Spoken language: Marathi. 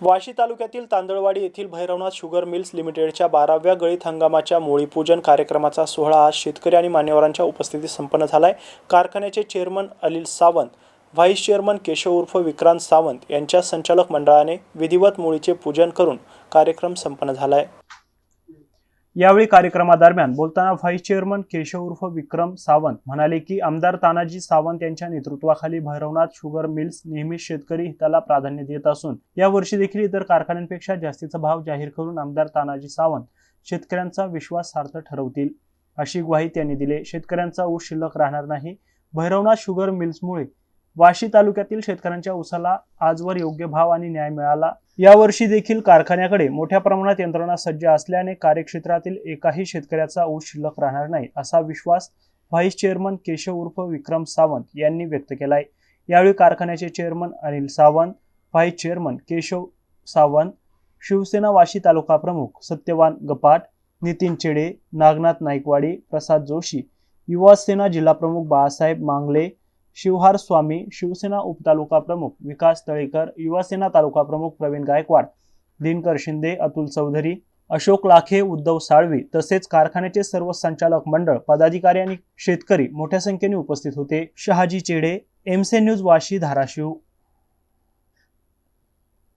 वाशी तालुक्यातील तांदळवाडी येथील भैरवनाथ शुगर मिल्स लिमिटेडच्या बाराव्या गळीत हंगामाच्या मोळीपूजन कार्यक्रमाचा सोहळा आज शेतकरी आणि मान्यवरांच्या उपस्थितीत संपन्न झाला आहे कारखान्याचे chairman Anil Sawant vice chairman Keshav उर्फ विक्रांत सावंत यांच्या संचालक मंडळाने विधिवत मोळीचे पूजन करून कार्यक्रम संपन्न झाला आहे यावेळी कार्यक्रमादरम्यान बोलताना व्हाईस चेअरमन केशव उर्फ विक्रम सावंत म्हणाले की आमदार तानाजी सावंत यांच्या नेतृत्वाखाली भैरवनाथ शुगर मिल्स नेहमीच शेतकरी हिताला प्राधान्य देत असून यावर्षी देखील इतर कारखान्यांपेक्षा जास्तीचा भाव जाहीर करून आमदार तानाजी सावंत शेतकऱ्यांचा विश्वास सार्थ ठरवतील. अशी ग्वाही त्यांनी दिली. शेतकऱ्यांचा ऊस शिल्लक राहणार नाही. भैरवनाथ शुगर मिल्समुळे वाशी तालुक्यातील शेतकऱ्यांच्या ऊसाला आजवर योग्य भाव आणि न्याय मिळाला. यावर्षी देखील कारखान्याकडे मोठ्या प्रमाणात यंत्रणा सज्ज असल्याने कार्यक्षेत्रातील एकाही शेतकऱ्याचा ऊस शिल्लक राहणार नाही असा विश्वास व्हाईस चेअरमन केशव उर्फ विक्रम सावंत यांनी व्यक्त केलाय. यावेळी कारखान्याचे chairman Anil Sawant vice chairman Keshav Sawant Shiv Sena Vashi taluka प्रमुख सत्यवान गपाट नितीन चेडे नागनाथ नाईकवाडी प्रसाद जोशी युवासेना जिल्हाप्रमुख बाळासाहेब मांगले शिवहार स्वामी शिवसेना उपतालुका प्रमुख विकास तळेकर युवासेना तालुका प्रमुख प्रवीण गायकवाड दिनकर शिंदे अतुल चौधरी अशोक लाखे उद्धव साळवी तसेच कारखान्याचे सर्व संचालक मंडळ पदाधिकारी आणि शेतकरी मोठ्या संख्येने उपस्थित होते. शहाजी चेडे एमसे न्यूज वाशी धाराशिव.